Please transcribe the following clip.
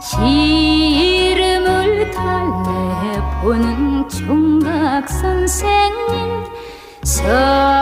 시름을 달래보는 총각 선생님 서